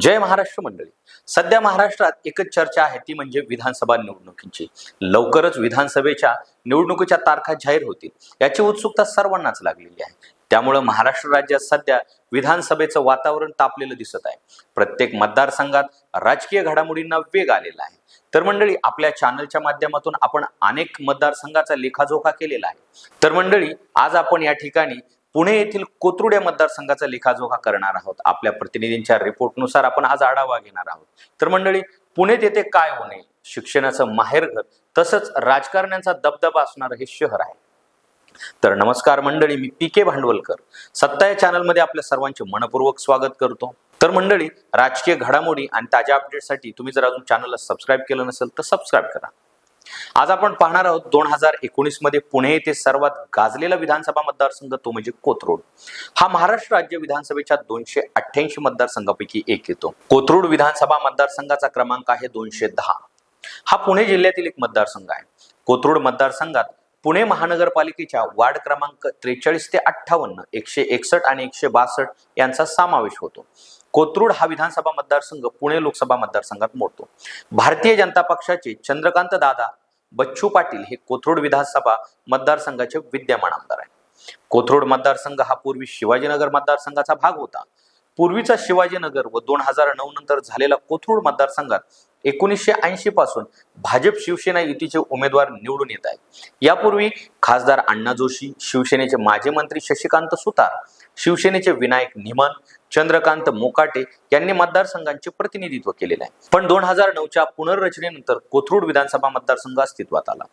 जय महाराष्ट्र मंडळी. सध्या महाराष्ट्रात एकच चर्चा आहे ती म्हणजे विधानसभा निवडणुकीची. लवकरच विधानसभेच्या निवडणुकीच्या तारखा जाहीर होतील. याची उत्सुकता सर्वांनाच लागलेली आहे. त्यामुळं महाराष्ट्र राज्यात सध्या विधानसभेचं वातावरण तापलेलं दिसत आहे. प्रत्येक मतदारसंघात राजकीय घडामोडींना वेग आलेला आहे. तर मंडळी आपल्या चॅनलच्या माध्यमातून आपण अनेक मतदारसंघाचा लेखाजोखा केलेला आहे. तर मंडळी आज आपण या ठिकाणी पुणे येथील कोथरूड मतदारसंघाचा लेखाजोखा करणार आहोत. आपल्या प्रतिनिधींच्या रिपोर्टनुसार आपण आज आढावा घेणार आहोत. तर मंडळी पुण्यात येथे काय होणे? शिक्षणाचं माहेरघर तसंच राजकारण्यांचा दबदबा असणारं हे शहर आहे. तर नमस्कार मंडळी मी पी के भांडवलकर. सत्ता या चॅनलमध्ये आपल्या सर्वांचे मनपूर्वक स्वागत करतो. तर मंडळी राजकीय घडामोडी आणि ताज्या अपडेटसाठी तुम्ही जर अजून चॅनलला सबस्क्राईब केलं नसेल तर सबस्क्राईब करा. आज आपण पाहणार आहोत दोन हजार एकोणीसमध्ये पुणे येथे सर्वात गाजलेला विधानसभा मतदारसंघ तो म्हणजे कोथरूड. हा महाराष्ट्र राज्य विधानसभेच्या दोनशे अठ्ठ्याऐंशी मतदारसंघापैकी एक येतो. कोथरूड विधानसभा मतदारसंघाचा क्रमांक आहे दोनशे दहा. हा पुणे जिल्ह्यातील एक मतदारसंघ आहे. कोथरूड मतदारसंघात पुणे महानगरपालिकेच्या वार्ड क्रमांक त्रेचाळीस ते अठ्ठावन्न एकशे एकसष्ट आणि एकशे बासष्ट यांचा समावेश होतो. कोथरूड हा विधानसभा मतदारसंघ पुणे लोकसभा मतदारसंघात मोडतो. भारतीय जनता पक्षाचे चंद्रकांत दादा बच्चू पाटील हे कोथरूड विधानसभा मतदारसंघाचे विद्यमान आमदार आहेत. कोथरूड मतदारसंघ हा पूर्वी शिवाजीनगर मतदारसंघाचा भाग होता. पूर्वीचा शिवाजीनगर व दोन हजार नऊ नंतर झालेला कोथरूड मतदारसंघात एकोणीसशे ऐंशी पासून भाजप शिवसेना युतीचे उमेदवार निवडून येत आहेत. यापूर्वी खासदार अण्णा जोशी शिवसेनेचे माजी मंत्री शशिकांत सुतार शिवसेनेचे विनायक निमन चंद्रकांत मोकाटे यांनी मतदारसंघांचे प्रतिनिधित्व केलेले आहे. पण दोन हजार नऊच्या पुनर्रचनेनंतर कोथरूड विधानसभा मतदारसंघ अस्तित्वात आला.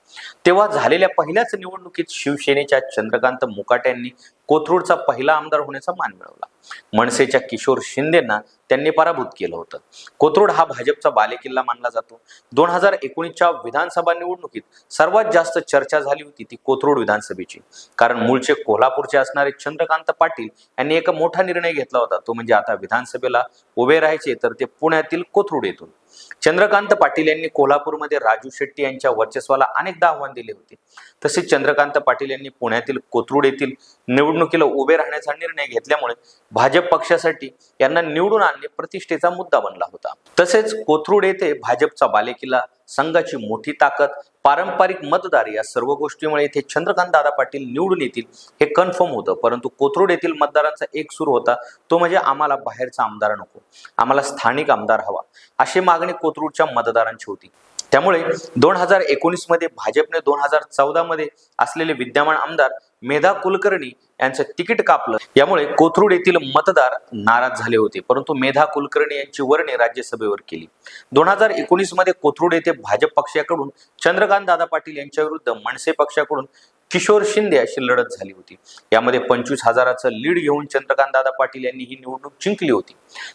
तेव्हा झालेल्या पहिल्याच निवडणुकीत शिवसेनेच्या चंद्रकांत मोकाटे यांनी कोथरूडचा पहिला आमदार होण्याचा मान मिळवला. मनसेच्या किशोर शिंदेना त्यांनी पराभूत केलं होतं. कोथरूड हा भाजपचा बालेकिल्ला मानला जातो. दोन हजार एकोणीसच्या विधानसभा निवडणुकीत सर्वात जास्त चर्चा झाली होती ती कोथरूड विधानसभेची. कारण मूळचे कोल्हापूरचे असणारे चंद्रकांत पाटील यांनी एक मोठा निर्णय घेतला होता तो म्हणजे आता विधानसभेला उभे राहायचे तर ते पुण्यातील कोथरूड येथून. चंद्रकांत पाटील यांनी कोल्हापूरमध्ये राजू शेट्टी यांच्या वर्चस्वाला अनेकदा आव्हान दिले होते. तसेच चंद्रकांत पाटील यांनी पुण्यातील कोथरूड येथील निवडणुकीला उभे राहण्याचा निर्णय घेतल्यामुळे भाजप पक्षासाठी यांना निवडून आणणे प्रतिष्ठेचा मुद्दा बनला होता. तसेच कोथरूड येथे भाजपचा बालेकिल्ला संघाची मोठी ताकद पारंपरिक मतदार या सर्व गोष्टीमुळे येथे चंद्रकांत दादा पाटील निवडून येतील हे कन्फर्म होतं. परंतु कोथरूड येथील मतदारांचा एक सूर होता तो म्हणजे आम्हाला बाहेरचा आमदार नको. आम्हाला स्थानिक आमदार हवा. असे माग मागणी कोथरूडच्या मतदारांची होती. त्यामुळे दोन हजार एकोणीसमध्ये भाजपने दोन हजार चौदा मध्ये असलेले विद्यमान आमदार मेधा कुलकर्णी यांचं तिकीट कापलं. यामुळे कोथरूड येथील मतदार नाराज झाले होते. परंतु मेधा कुलकर्णी यांची वर्णी राज्यसभेवर केली. दोन हजार एकोणीसमध्ये कोथरूड येथे भाजप पक्षाकडून चंद्रकांत दादा पाटील यांच्या विरुद्ध मनसे पक्षाकडून किशोर शिंदे अशी लढत झाली होती. यामध्ये पंचवीस हजाराचं लीड घेऊन चंद्रकांत दादा पाटील यांनी ही निवडणूक जिंकली होती.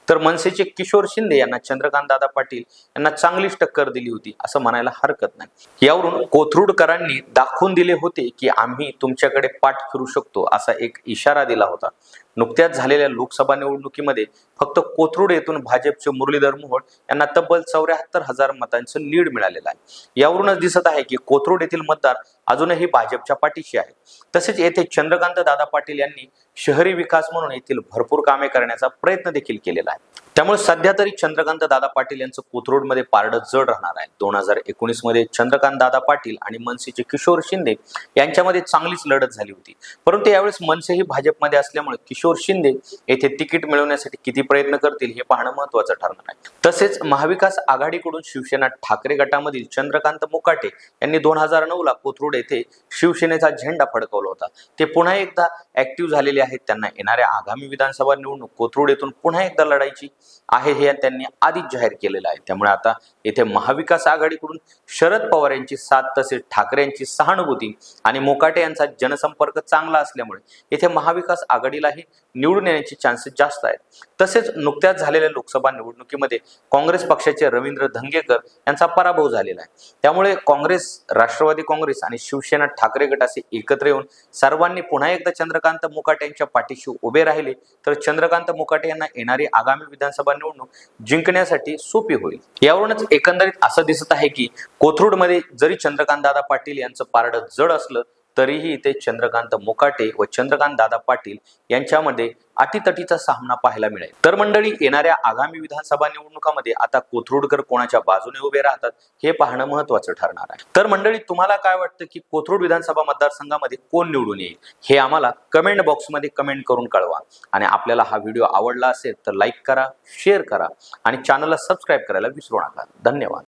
तर मनसेचे किशोर शिंदे यांना चंद्रकांत दादा पाटील यांना चांगलीच टक्कर दिली होती असं म्हणायला हरकत नाही. यावरून कोथरूडकरांनी दाखवून दिले होते की आम्ही तुमच्याकडे पाठ फिरू शकतो असा एक इशारा दिला होता. नुकत्याच झालेल्या लोकसभा निवडणुकीमध्ये फक्त कोथरूड येथून भाजपचे मुरलीधर मोहोळ यांना तब्बल चौऱ्याहत्तर हजार मतांचं लीड मिळालेलं आहे. यावरूनच दिसत आहे की कोथरूड येथील मतदार अजूनही भाजपच्या पाठीशी आहे तसेच येथे चंद्रकांत दादा पाटील यांनी शहरी विकास म्हणून येथील भरपूर कामे करण्याचा प्रयत्न देखील केलेला आहे. त्यामुळे सध्या तरी चंद्रकांत दादा पाटील यांचं कोथरूडमध्ये पारडं जड राहणार आहे. दोन हजार एकोणीसमध्ये चंद्रकांत दादा पाटील आणि मनसेचे किशोर शिंदे यांच्यामध्ये चांगलीच लढत झाली होती. परंतु यावेळेस मनसे ही भाजपमध्ये असल्यामुळे किशोर शिंदे येथे तिकीट मिळवण्यासाठी किती प्रयत्न करतील हे पाहणं महत्वाचं ठरणार आहे. तसेच महाविकास आघाडीकडून शिवसेना ठाकरे गटामधील चंद्रकांत मुकाटे यांनी दोन हजार नऊ ला कोथरूड येथे शिवसेनेचा झेंडा फडकवला होता. ते पुन्हा एकदा ऍक्टिव्ह झालेले आहेत. त्यांना येणाऱ्या आगामी विधानसभा निवडणूक कोथरूड येथून पुन्हा एकदा लढायची आहे हे त्यांनी आधीच जाहीर केलेलं आहे. त्यामुळे आता येथे महाविकास आघाडीकडून शरद पवार यांची साथ तसेच ठाकरे यांची सहानुभूती आणि मोकाटे यांचा जनसंपर्क चांगला असल्यामुळे येथे महाविकास आघाडीलाही निवडून येण्याचे चान्सेस जास्त आहेत. तसेच नुकत्याच झालेल्या लोकसभा निवडणुकीमध्ये काँग्रेस पक्षाचे रवींद्र धंगेकर यांचा पराभव झालेला आहे. त्यामुळे काँग्रेस राष्ट्रवादी काँग्रेस आणि शिवसेना ठाकरे गट असे एकत्र येऊन सर्वांनी पुन्हा एकदा चंद्रकांत मुकाटे यांच्या पाठीशी उभे राहिले तर चंद्रकांत मुकाटे यांना येणारी आगामी विधानसभा निवडणूक जिंकण्यासाठी सोपी होईल. यावरूनच एकंदरीत असं दिसत आहे की कोथरूडमध्ये जरी चंद्रकांत दादा पाटील यांचं पारडं जड असलं तरीही इथे चंद्रकांत मोकाटे व चंद्रकांत दादा पाटील यांच्यामध्ये अटीतटीचा सामना पाहायला मिळेल. तर मंडळी येणाऱ्या आगामी विधानसभा निवडणुकामध्ये आता कोथरूडकर कोणाच्या बाजूने उभे राहतात हे पाहणं महत्वाचं ठरणार आहे. तर मंडळी तुम्हाला काय वाटतं की कोथरूड विधानसभा मतदारसंघामध्ये कोण निवडून येईल? हे आम्हाला कमेंट बॉक्समध्ये कमेंट करून कळवा. आणि आपल्याला हा व्हिडिओ आवडला असेल तर लाईक करा शेअर करा आणि चॅनलला सबस्क्राईब करायला विसरू नका. धन्यवाद.